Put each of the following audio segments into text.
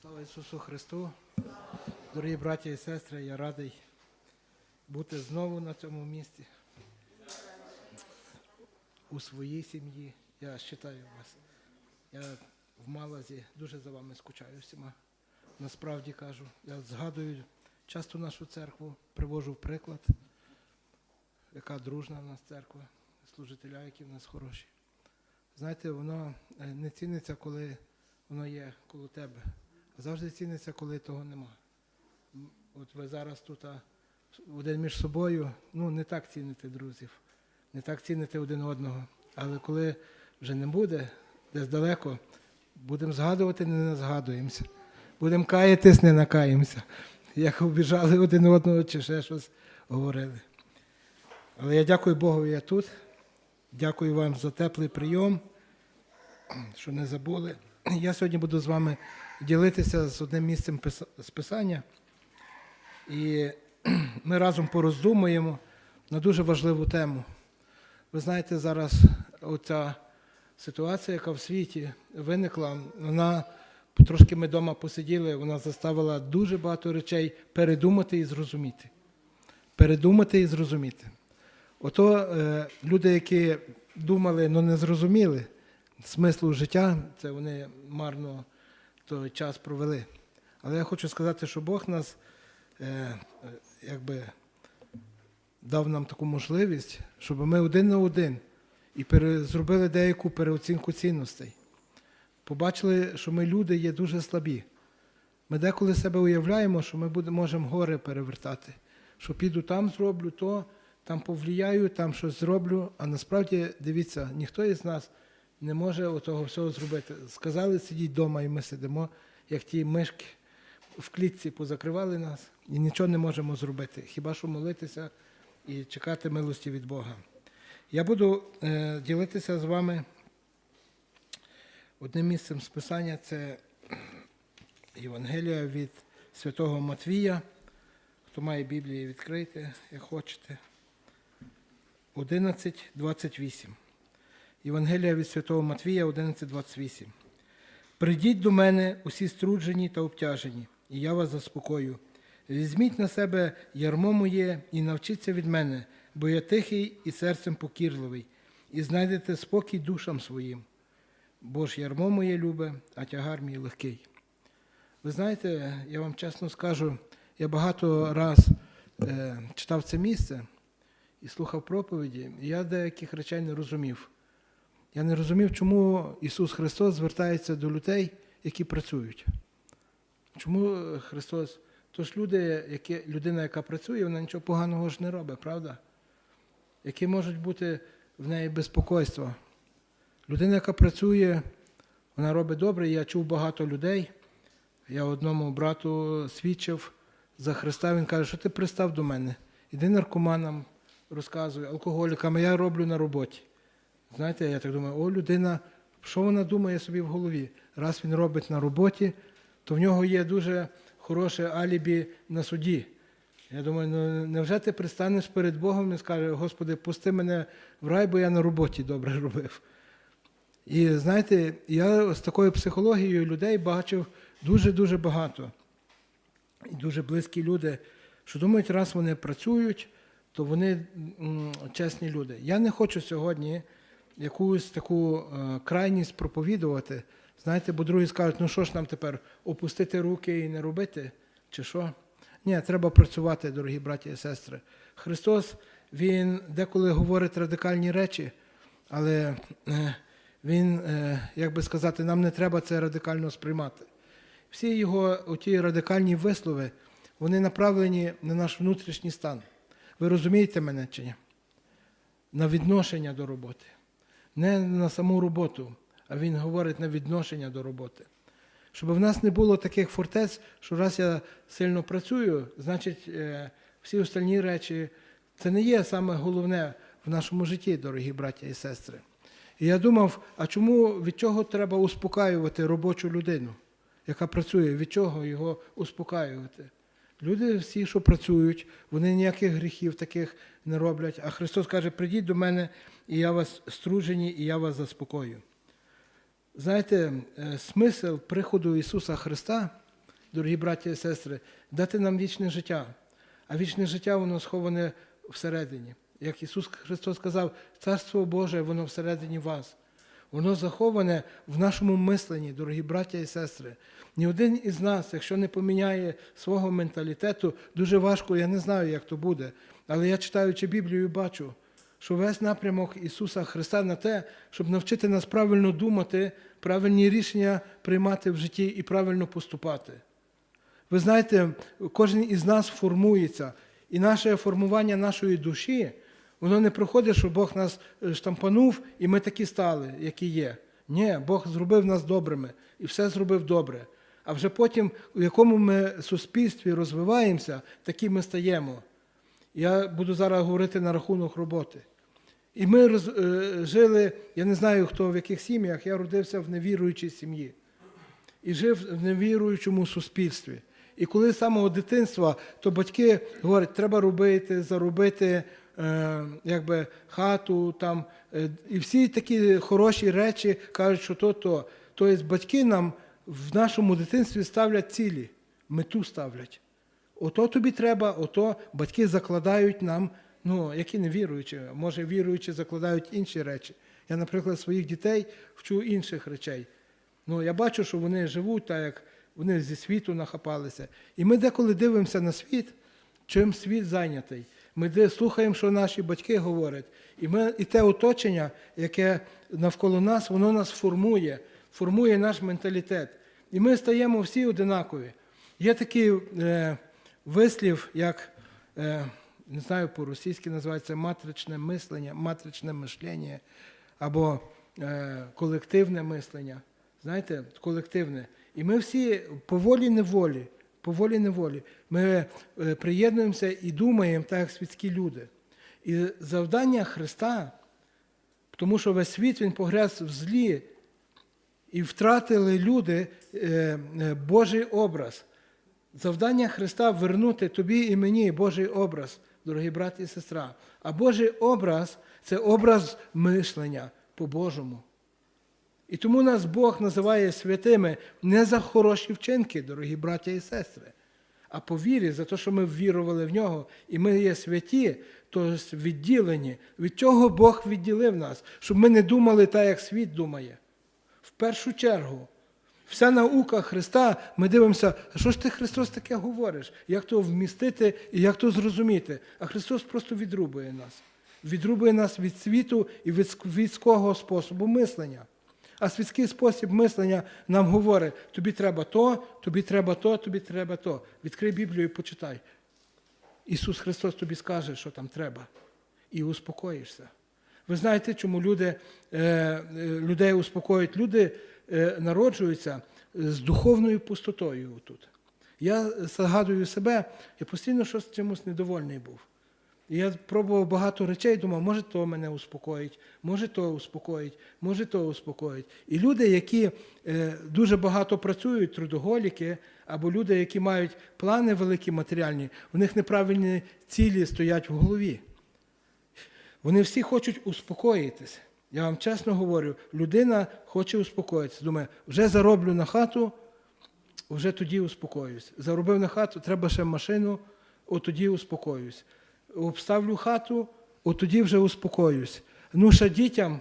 Слава Ісусу Христу! Дорогі браті і сестри, я радий бути знову на цьому місці. У своїй сім'ї. Я вважаю вас. Я в Малазі дуже за вами скучаю всіма. Насправді кажу. Я згадую часто нашу церкву, привожу приклад, яка дружна в нас церква, служителя, які в нас хороші. Знаєте, воно е, не ціниться, коли воно є коло тебе. Завжди ціниться, коли того нема. От ви зараз тут один між собою, ну не так ціните друзів, не так ціните один одного. Але коли вже не буде, десь далеко, будемо згадувати, не згадуємося. Будемо каятись, не накаємося. Як обіжали один одного чи ще щось говорили. Але я дякую Богу, я тут. Дякую вам за теплий прийом, що не забули. Я сьогодні буду з вами ділитися з одним місцем з Писання. І ми разом пороздумуємо на дуже важливу тему. Ви знаєте, зараз оця ситуація, яка в світі виникла, вона трошки ми вдома посиділи, вона заставила дуже багато речей передумати і зрозуміти. Передумати і зрозуміти. Ото е, люди, які думали, але не зрозуміли смислу життя, це вони марно той час провели. Але я хочу сказати, що Бог нас е, якби дав нам таку можливість, щоб ми один на один і пере, зробили деяку переоцінку цінностей. Побачили, що ми люди є дуже слабі. Ми деколи себе уявляємо, що ми буде, можемо гори перевертати, що піду там зроблю то, там повлияю, там щось зроблю. А насправді, дивіться, ніхто із нас не може отого всього зробити. Сказали сидіть вдома, і ми сидимо, як ті мишки в клітці позакривали нас і нічого не можемо зробити. Хіба що молитися і чекати милості від Бога. Я буду е, ділитися з вами одним місцем з Писання це Євангелія від Святого Матвія. Хто має Біблії відкрити, як хочете. 11.28. Євангелія від Святого Матвія 11.28. Придіть до мене усі струджені та обтяжені, і я вас заспокою. Візьміть на себе ярмо моє і навчіться від мене, бо я тихий і серцем покірливий, і знайдете спокій душам своїм. Бо ж ярмо моє любе, а тягар мій легкий. Ви знаєте, я вам чесно скажу, я багато раз е, читав це місце і слухав проповіді, і я деяких речей не розумів. Я не розумів, чому Ісус Христос звертається до людей, які працюють. Чому Христос? Тож люди, які, людина, яка працює, вона нічого поганого ж не робить, правда? Які можуть бути в неї безпокойства. Людина, яка працює, вона робить добре. Я чув багато людей. Я одному брату свідчив за Христа, він каже, що ти пристав до мене. Іди наркоманам, розказуй, алкоголікам, я роблю на роботі. Знаєте, я так думаю, о, людина, що вона думає собі в голові? Раз він робить на роботі, то в нього є дуже хороше алібі на суді. Я думаю, ну невже ти пристанеш перед Богом і скажеш, Господи, пусти мене в рай, бо я на роботі добре робив. І знаєте, я з такою психологією людей бачив дуже-дуже багато. І дуже близькі люди, що думають, раз вони працюють, то вони чесні люди. Я не хочу сьогодні якусь таку е, крайність проповідувати. Знаєте, бо другі скажуть, ну що ж нам тепер опустити руки і не робити, чи що? Ні, треба працювати, дорогі браті і сестри. Христос, Він деколи говорить радикальні речі, але е, Він, е, як би сказати, нам не треба це радикально сприймати. Всі його оті радикальні вислови, вони направлені на наш внутрішній стан. Ви розумієте мене чи ні? На відношення до роботи. Не на саму роботу, а він говорить на відношення до роботи. Щоб в нас не було таких фортець, що раз я сильно працюю, значить е, всі остальні речі це не є саме головне в нашому житті, дорогі браття і сестри. І я думав, а чому від чого треба успокаювати робочу людину, яка працює, від чого його успокаювати? Люди всі, що працюють, вони ніяких гріхів таких не роблять. А Христос каже: прийдіть до мене, і я вас стружені, і я вас заспокою. Знаєте, е, смисл приходу Ісуса Христа дорогі браті і сестри, дати нам вічне життя. А вічне життя воно сховане всередині. Як Ісус Христос сказав, Царство Боже, воно всередині вас. Воно заховане в нашому мисленні, дорогі браття і сестри. Ні один із нас, якщо не поміняє свого менталітету, дуже важко, я не знаю, як то буде. Але я читаючи Біблію, бачу, що весь напрямок Ісуса Христа на те, щоб навчити нас правильно думати, правильні рішення приймати в житті і правильно поступати. Ви знаєте, кожен із нас формується, і наше формування нашої душі, воно не проходить, що Бог нас е, штампанув, і ми такі стали, які є. Ні, Бог зробив нас добрими і все зробив добре. А вже потім, у якому ми суспільстві розвиваємося, такі ми стаємо. Я буду зараз говорити на рахунок роботи. І ми роз, е, жили, я не знаю, хто в яких сім'ях, я родився в невіруючій сім'ї і жив в невіруючому суспільстві. І коли з самого дитинства, то батьки говорять, треба робити, заробити якби, хату, там, е, і всі такі хороші речі кажуть, що то, то. Тобто батьки нам в нашому дитинстві ставлять цілі, мету ставлять. Ото тобі треба, ото батьки закладають нам, ну, які не віруючі, може віруючі закладають інші речі. Я, наприклад, своїх дітей вчу інших речей. Ну, я бачу, що вони живуть так, як вони зі світу нахапалися. І ми деколи дивимося на світ, чим світ зайнятий. Ми слухаємо, що наші батьки говорять. І, ми, і те оточення, яке навколо нас, воно нас формує, формує наш менталітет. І ми стаємо всі одинакові. Є такий е, вислів, як, е, не знаю, по-російськи називається матричне мислення, матричне мишлення або е, колективне мислення. Знаєте, колективне. І ми всі по волі неволі, по волі неволі, ми е, приєднуємося і думаємо, так як світські люди. І завдання Христа, тому що весь світ він погряз в злі, і втратили люди е, е, Божий образ. Завдання Христа вернути тобі і мені Божий образ, дорогі брати і сестра. А Божий образ це образ мишлення по-божому. І тому нас Бог називає святими не за хороші вчинки, дорогі браття і сестри, а по вірі, за те, що ми ввірували в нього, і ми є святі, тобто відділені. Від чого Бог відділив нас, щоб ми не думали так, як світ думає. В першу чергу, вся наука Христа, ми дивимося, що ж ти Христос таке говориш? Як то вмістити і як то зрозуміти? А Христос просто відрубує нас. Відрубує нас від світу і від світського способу мислення. А світський спосіб мислення нам говорить, тобі треба то, тобі треба то, тобі треба то. Відкрий Біблію і почитай. Ісус Христос тобі скаже, що там треба. І успокоїшся. Ви знаєте, чому люди, е, е, людей успокоюють? Люди е, народжуються з духовною пустотою тут. Я згадую себе, я постійно щось чимось недовольний був. І я пробував багато речей, думав, може то мене успокоїть, може то успокоїть, може то успокоїть. І люди, які е, дуже багато працюють, трудоголіки, або люди, які мають плани великі матеріальні, у них неправильні цілі стоять в голові. Вони всі хочуть успокоїтися. Я вам чесно говорю, людина хоче успокоїтися. Думає, вже зароблю на хату, вже тоді успокоюсь. Заробив на хату, треба ще машину, от тоді успокоюсь. Обставлю хату, от тоді вже успокоюсь. Ну, ще дітям,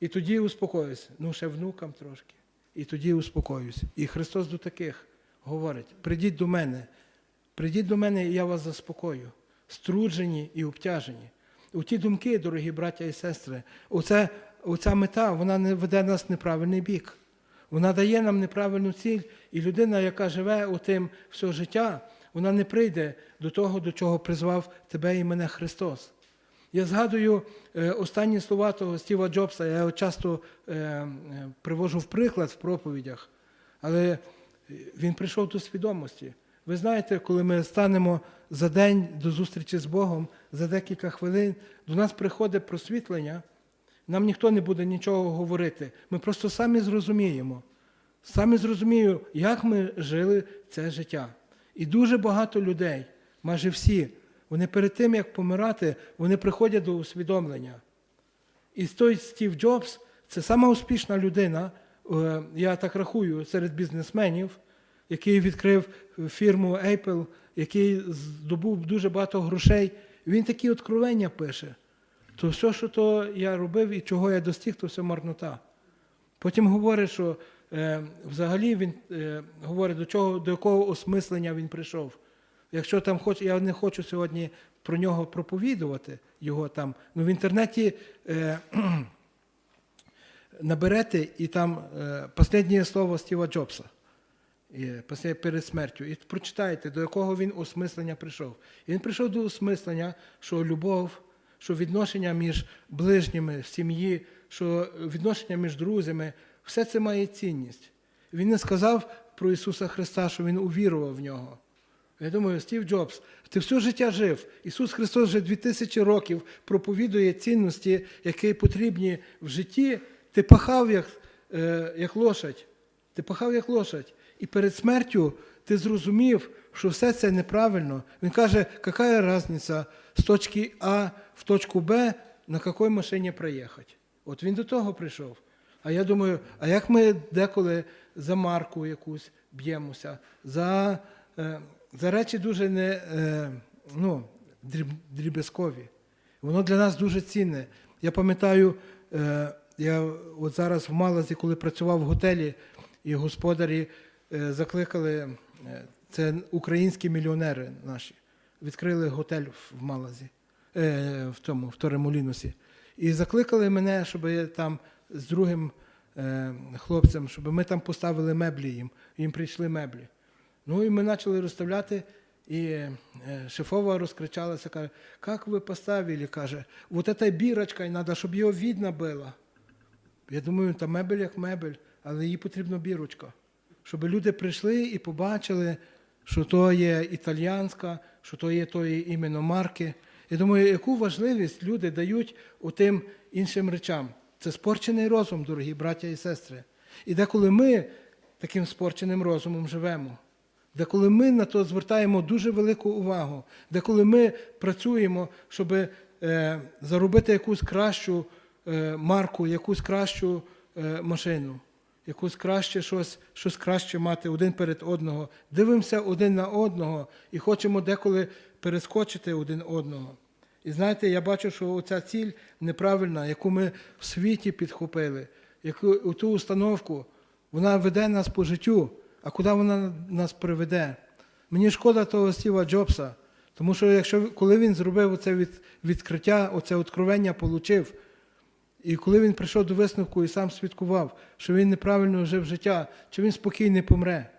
і тоді успокоюсь. Ну, ще внукам трошки. І тоді успокоюсь. І Христос до таких говорить: прийдіть до мене, прийдіть до мене, і я вас заспокою. Струджені і обтяжені. У ті думки, дорогі браття і сестри, оце, оця мета, вона не веде нас в неправильний бік. Вона дає нам неправильну ціль, і людина, яка живе отим все життя, вона не прийде до того, до чого призвав тебе і мене Христос. Я згадую е, останні слова того Стіва Джобса, я його часто е, е, привожу в приклад в проповідях, але він прийшов до свідомості. Ви знаєте, коли ми станемо за день до зустрічі з Богом, за декілька хвилин, до нас приходить просвітлення, нам ніхто не буде нічого говорити. Ми просто самі зрозуміємо, самі зрозуміємо, як ми жили це життя. І дуже багато людей, майже всі, вони перед тим, як помирати, вони приходять до усвідомлення. І той Стів Джобс це сама успішна людина, е, я так рахую, серед бізнесменів, який відкрив фірму Apple, який здобув дуже багато грошей. Він такі откровення пише. То все, що то я робив і чого я достиг, то все марнота. Потім говорить, що взагалі він е, говорить, до чого, до якого осмислення він прийшов. Якщо там хоч, я не хочу сьогодні про нього проповідувати, його там, ну в інтернеті е, наберете і там е, останнє слово Стіва Джобса після- перед смертю, і прочитаєте, до якого він осмислення прийшов. І він прийшов до осмислення, що любов, що відношення між ближніми в сім'ї, що відношення між друзями, все це має цінність. Він не сказав про Ісуса Христа, що Він увірував в нього. Я думаю, Стів Джобс, ти все життя жив. Ісус Христос вже 2000 років проповідує цінності, які потрібні в житті. Ти пахав як, е, як лошадь. Ти пахав як лошадь. І перед смертю ти зрозумів, що все це неправильно. Він каже, яка різниця з точки А в точку Б, на якій машині проїхати. От він до того прийшов. А я думаю, а як ми деколи за марку якусь б'ємося, за, е, за речі дуже не, е, ну, дріб'язкові. Воно для нас дуже цінне. Я пам'ятаю, е, я от зараз в Малазі, коли працював в готелі, і господарі закликали, це українські мільйонери наші, відкрили готель в Малазі, в тому, в Торемолінусі. І закликали мене, щоб я там з другим е, хлопцем, щоб ми там поставили меблі їм. Їм прийшли меблі. Ну і ми почали розставляти, і е, шефова розкричалася, каже, як ви поставили, каже, вот эта бірочка, треба, щоб його видно було. Я думаю, та мебель як мебель, але їй потрібна бірочка. Щоб люди прийшли і побачили, що то є італіянська, що то є тої іменно марки. Я думаю, яку важливість люди дають тим іншим речам. Це спорчений розум, дорогі браття і сестри. І деколи ми таким спорченим розумом живемо, деколи ми на то звертаємо дуже велику увагу, деколи ми працюємо, щоб е, заробити якусь кращу е, марку, якусь кращу е, машину, якусь краще щось, щось краще мати один перед одного. Дивимося один на одного і хочемо деколи перескочити один одного. І знаєте, я бачу, що ця ціль неправильна, яку ми в світі підхопили, яку ту установку, вона веде нас по життю, а куди вона нас приведе? Мені шкода того Стіва Джобса, тому що якщо коли він зробив оце від, відкриття, оце откровення получив, і коли він прийшов до висновку і сам свідкував, що він неправильно жив життя, чи він спокійно помре,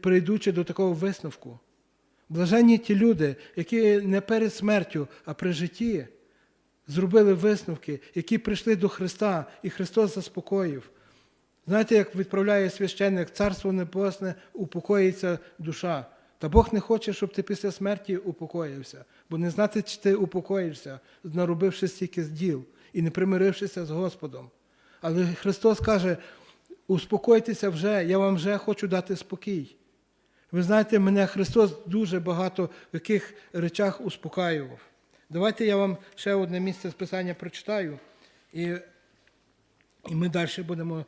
прийдучи до такого висновку. Блаженні ті люди, які не перед смертю, а при житті зробили висновки, які прийшли до Христа, і Христос заспокоїв. Знаєте, як відправляє священник, царство небесне, упокоїться душа. Та Бог не хоче, щоб ти після смерті упокоївся, бо не знати, чи ти упокоїшся, наробивши стільки діл і не примирившися з Господом. Але Христос каже: успокойтеся вже, я вам вже хочу дати спокій. Ви знаєте, мене Христос дуже багато в яких речах успокаював. Давайте я вам ще одне місце з Писання прочитаю, і, і ми далі будемо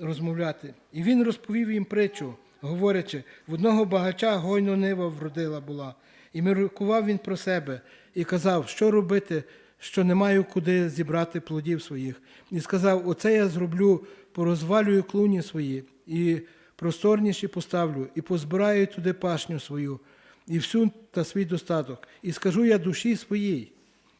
розмовляти. І він розповів їм притчу, говорячи, в одного багача гойно нива вродила була. І міркував він про себе і казав, що робити, що не маю куди зібрати плодів своїх. І сказав: Оце я зроблю, порозвалюю клуні свої, і просторніші поставлю, і позбираю туди пашню свою, і всю та свій достаток. І скажу я душі своїй,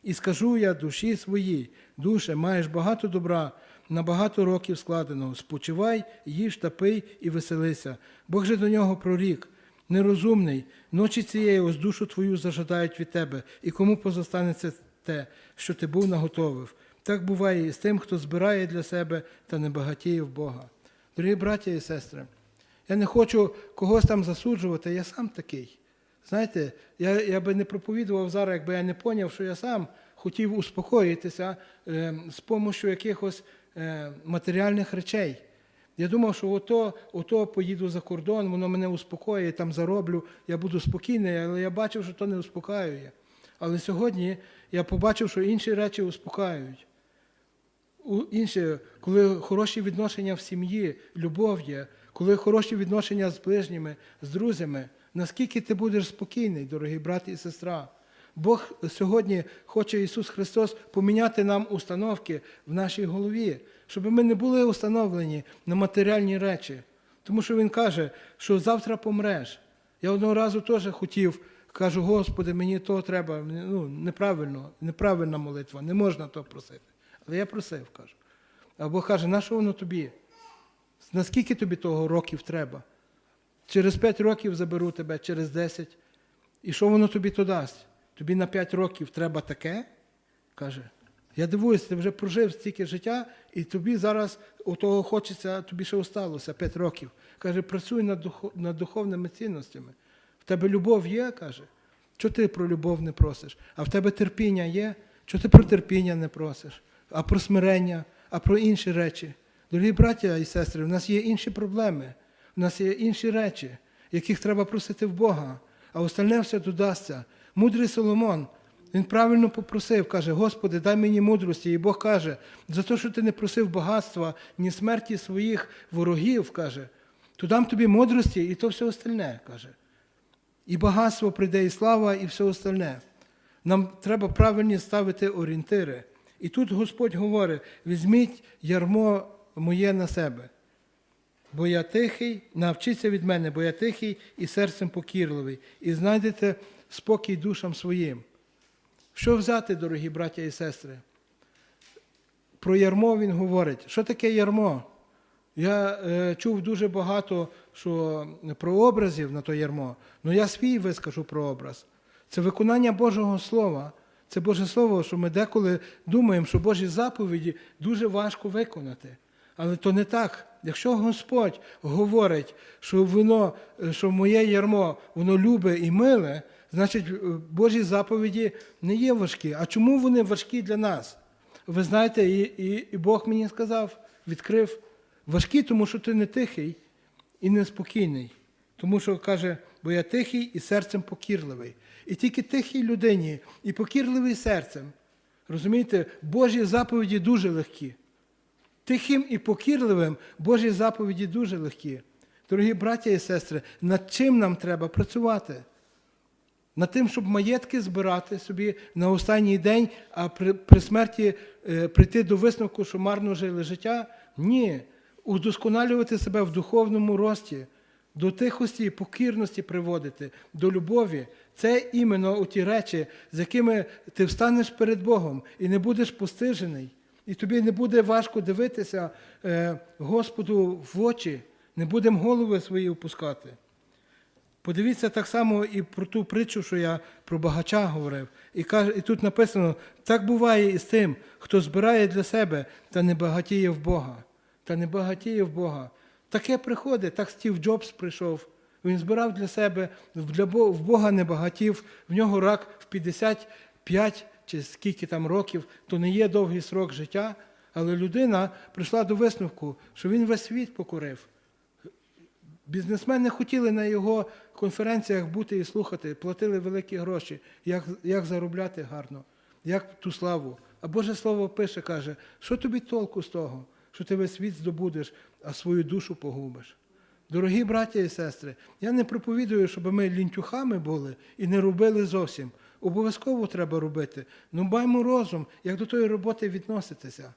і скажу я душі своїй, душе, маєш багато добра, на багато років складеного. Спочивай, їж та пий і веселися. Бог же до нього прорік. Нерозумний, ночі цієї ось душу твою зажадають від тебе, і кому позостанеться те, що ти був наготовив. Так буває і з тим, хто збирає для себе та не багатіє в Бога. Дорогі браття і сестри, я не хочу когось там засуджувати, я сам такий. Знаєте, я, я би не проповідував зараз, якби я не поняв, що я сам хотів успокоїтися е, з допомогою якихось е, матеріальних речей. Я думав, що ото, ото поїду за кордон, воно мене успокоює, там зароблю, я буду спокійний, але я бачив, що то не успокаює. Але сьогодні я побачив, що інші речі успокаюють. Інші, коли хороші відношення в сім'ї, любов є, коли хороші відношення з ближніми, з друзями, наскільки ти будеш спокійний, дорогі брати і сестра. Бог сьогодні хоче Ісус Христос поміняти нам установки в нашій голові, щоб ми не були установлені на матеріальні речі. Тому що Він каже, що завтра помреш. Я одного разу теж хотів, кажу, Господи, мені того треба. Ну, неправильно, неправильна молитва, не можна то просити. Але я просив, кажу. А Бог каже, на що воно тобі? Наскільки тобі того років треба? Через 5 років заберу тебе, через 10. І що воно тобі то дасть? Тобі на 5 років треба таке? Каже. Я дивуюся, ти вже прожив стільки життя, і тобі зараз того хочеться, тобі ще осталося 5 років. Каже, працюй над, духов, над духовними цінностями. В тебе любов є, каже. Чого ти про любов не просиш? А в тебе терпіння є? Чого ти про терпіння не просиш? А про смирення, а про інші речі. Дорогі браття і сестри, в нас є інші проблеми, в нас є інші речі, яких треба просити в Бога, а остальне все додасться. Мудрий Соломон, він правильно попросив, каже, Господи, дай мені мудрості. І Бог каже, за те, що ти не просив багатства, ні смерті своїх ворогів, каже, то дам тобі мудрості і то все остальне, каже. І багатство прийде, і слава, і все остальне. Нам треба правильні ставити орієнтири. І тут Господь говорить: візьміть ярмо моє на себе. Бо я тихий, навчіться від мене, бо я тихий і серцем покірливий, і знайдете спокій душам своїм. Що взяти, дорогі браття і сестри? Про ярмо він говорить. Що таке ярмо? Я е, чув дуже багато що, про образів на то ярмо, але я свій вискажу про образ. Це виконання Божого Слова. Це Боже Слово, що ми деколи думаємо, що Божі заповіді дуже важко виконати. Але то не так. Якщо Господь говорить, що воно, що моє ярмо, воно любе і миле, значить е, Божі заповіді не є важкі. А чому вони важкі для нас? Ви знаєте, і, і, і Бог мені сказав, відкрив. Важкі, тому що ти не тихий і неспокійний. Тому що каже, бо я тихий і серцем покірливий. І тільки тихій людині і покірливий серцем. Розумієте, Божі заповіді дуже легкі. Тихим і покірливим Божі заповіді дуже легкі. Дорогі браття і сестри, над чим нам треба працювати? Над тим, щоб маєтки збирати собі на останній день, а при, при смерті е, прийти до висновку, що марно жили життя? Ні. Удосконалювати себе в духовному рості, до тихості і покірності приводити, до любові. Це іменно ті речі, з якими ти встанеш перед Богом і не будеш постижений. І тобі не буде важко дивитися е, Господу в очі, не будемо голови свої опускати. Подивіться так само і про ту притчу, що я про багача говорив. І каже, і тут написано: так буває і з тим, хто збирає для себе та не багатіє в Бога. Та не багатіє в Бога. Таке приходить, так Стів Джобс прийшов. Він збирав для себе, для Бога, в Бога не багатів, в нього рак в 55 чи скільки там років, то не є довгий срок життя, але людина прийшла до висновку, що він весь світ покорив. Бізнесмени хотіли на його конференціях бути і слухати, платили великі гроші, як, як заробляти гарно, як ту славу. А Боже Слово пише, каже, що тобі толку з того, що ти весь світ здобудеш, а свою душу погубиш. Дорогі браття і сестри, я не проповідую, щоб ми лінтюхами були і не робили зовсім. Обов'язково треба робити. Ну маємо розум, як до тої роботи відноситися.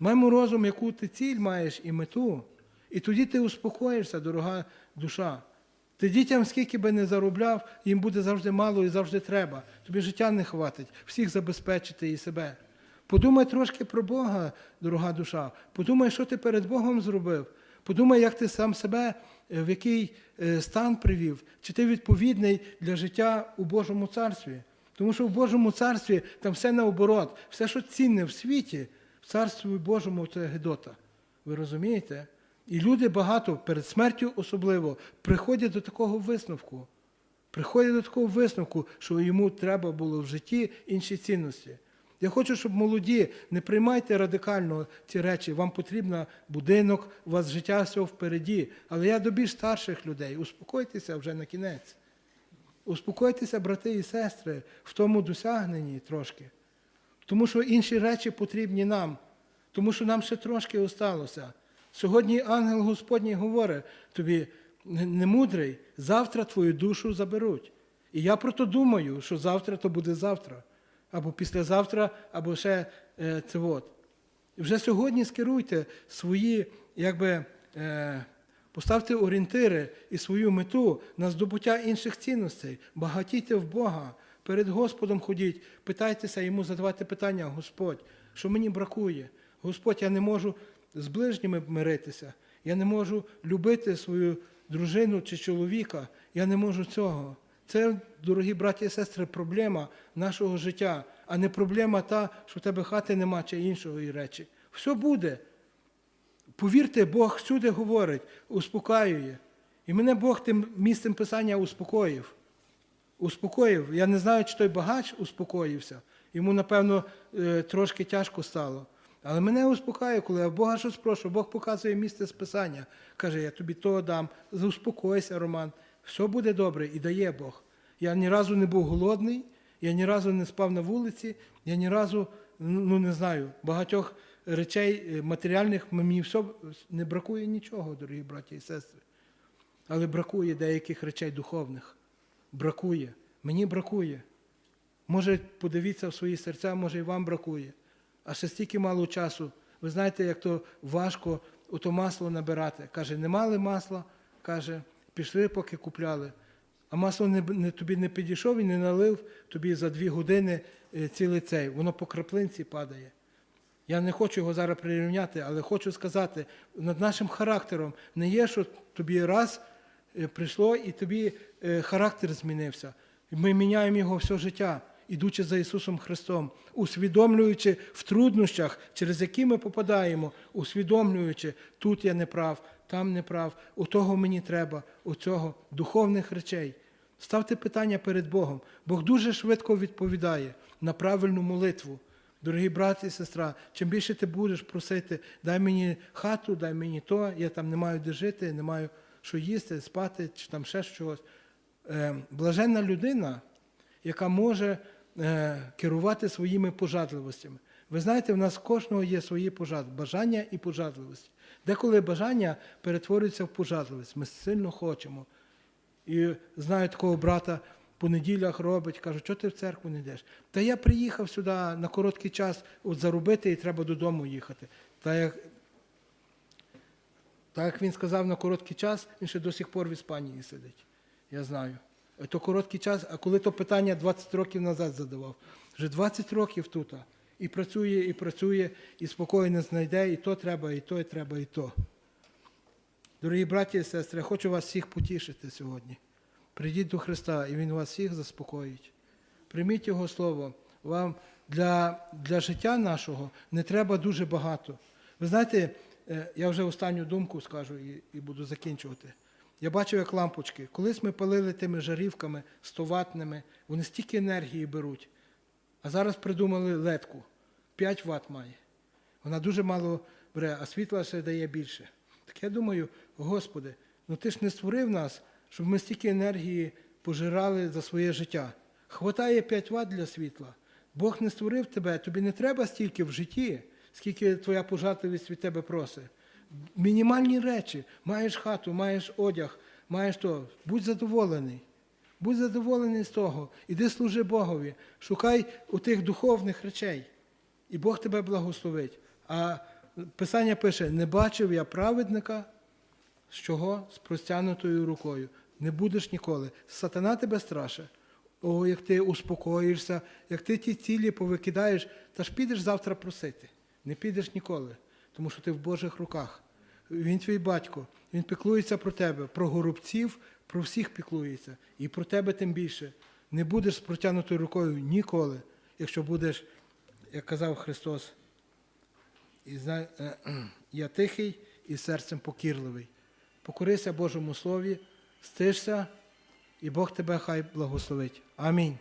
Маємо розум, яку ти ціль маєш і мету. І тоді ти успокоїшся, дорога душа. Ти дітям, скільки би не заробляв, їм буде завжди мало і завжди треба. Тобі життя не хватить, всіх забезпечити і себе. Подумай трошки про Бога, дорога душа. Подумай, що ти перед Богом зробив. Подумай, як ти сам себе, е, в який е, стан привів, чи ти відповідний для життя у Божому царстві. Тому що в Божому царстві там все наоборот, все, що цінне в світі, в царстві Божому це Гедота. Ви розумієте? І люди багато, перед смертю особливо, приходять до такого висновку. Приходять до такого висновку, що йому треба було в житті інші цінності. Я хочу, щоб молоді, не приймайте радикально ці речі. Вам потрібен будинок, у вас життя все впереді. Але я до більш старших людей. Успокойтеся вже на кінець. Успокойтеся, брати і сестри, в тому досягненні трошки. Тому що інші речі потрібні нам. Тому що нам ще трошки осталося. Сьогодні ангел Господній говорить тобі, не мудрий, завтра твою душу заберуть. І я про то думаю, що завтра то буде завтра, або післязавтра, або ще е, це от. Вже сьогодні скеруйте свої, якби, е, поставте орієнтири і свою мету на здобуття інших цінностей. Багатійте в Бога, перед Господом ходіть, питайтеся йому задавати питання, Господь, що мені бракує? Господь, я не можу з ближніми миритися, я не можу любити свою дружину чи чоловіка, я не можу цього. Це, дорогі браті і сестри, проблема нашого життя, а не проблема та, що в тебе хати нема чи іншої речі. Все буде. Повірте, Бог всюди говорить, успокаює. І мене Бог тим місцем писання успокоїв. Успокоїв. Я не знаю, чи той багач успокоївся. Йому, напевно, е, трошки тяжко стало. Але мене успокоює, коли я Бога щось прошу, Бог показує місце з писання. Каже, я тобі то дам, заспокойся, Роман, все буде добре і дає Бог. Я ні разу не був голодний, я ні разу не спав на вулиці, я ні разу, ну не знаю, багатьох речей е, матеріальних мені все не бракує нічого, дорогі браті і сестри. Але бракує деяких речей духовних. Бракує. Мені бракує. Може, подивіться в свої серця, може і вам бракує. А ще стільки мало часу. Ви знаєте, як то важко ото масло набирати. Каже, не мали масла, каже, пішли, поки купляли. А масло не, не, тобі не підійшов і не налив тобі за дві години е, цілий цей. Воно по краплинці падає. Я не хочу його зараз прирівняти, але хочу сказати, над нашим характером не є, що тобі раз е, прийшло і тобі е, характер змінився. Ми міняємо його все життя, ідучи за Ісусом Христом, усвідомлюючи в труднощах, через які ми попадаємо, усвідомлюючи, тут я не прав, там не прав, у того мені треба, у цього духовних речей. Ставте питання перед Богом. Бог дуже швидко відповідає на правильну молитву. Дорогі брати і сестра, чим більше ти будеш просити, дай мені хату, дай мені то, я там не маю де жити, не маю що їсти, спати, чи там ще щось. Е, Блаженна людина, яка може е, керувати своїми пожадливостями. Ви знаєте, в нас кожного є свої бажання і пожадливості. Деколи бажання перетворюється в пожадливість. Ми сильно хочемо. І знаю такого брата, по неділях робить, кажу, що ти в церкву не йдеш? Та я приїхав сюди на короткий час от заробити і треба додому їхати. Та як, так як він сказав на короткий час, він ще до сих пор в Іспанії сидить. Я знаю. То короткий час, а коли то питання 20 років назад задавав. Вже 20 років тут. І працює, і працює, і спокійно знайде, і то треба, і то, і треба, і то. Дорогі браті і сестри, я хочу вас всіх потішити сьогодні. Прийдіть до Христа, і Він вас всіх заспокоїть. Прийміть Його Слово. Вам для, для життя нашого не треба дуже багато. Ви знаєте, е, я вже останню думку скажу і, і буду закінчувати. Я бачив, як лампочки. Колись ми палили тими жарівками 100-ваттними, вони стільки енергії беруть. А зараз придумали ледку. 5 Вт має. Вона дуже мало бере, а світла ще дає більше. Так я думаю, Господи, ну ти ж не створив нас, щоб ми стільки енергії пожирали за своє життя. Хватає 5 Вт для світла. Бог не створив тебе, тобі не треба стільки в житті, скільки твоя пожартливість від тебе просить. Мінімальні речі. Маєш хату, маєш одяг, маєш то. Будь задоволений. Будь задоволений з того. Іди служи Богові. Шукай у тих духовних речей. І Бог тебе благословить. А Писання пише: не бачив я праведника, з чого? З простягнутою рукою. Не будеш ніколи. Сатана тебе страше. О, як ти успокоїшся, як ти ті цілі повикидаєш, та ж підеш завтра просити. Не підеш ніколи, тому що ти в Божих руках. Він твій батько, він піклується про тебе, про горобців, про всіх піклується. І про тебе тим більше. Не будеш з протягнутою рукою ніколи, якщо будеш, як казав Христос, е, я тихий і серцем покірливий. Покорися Божому Слові, стишся, і Бог тебе хай благословить. Амінь.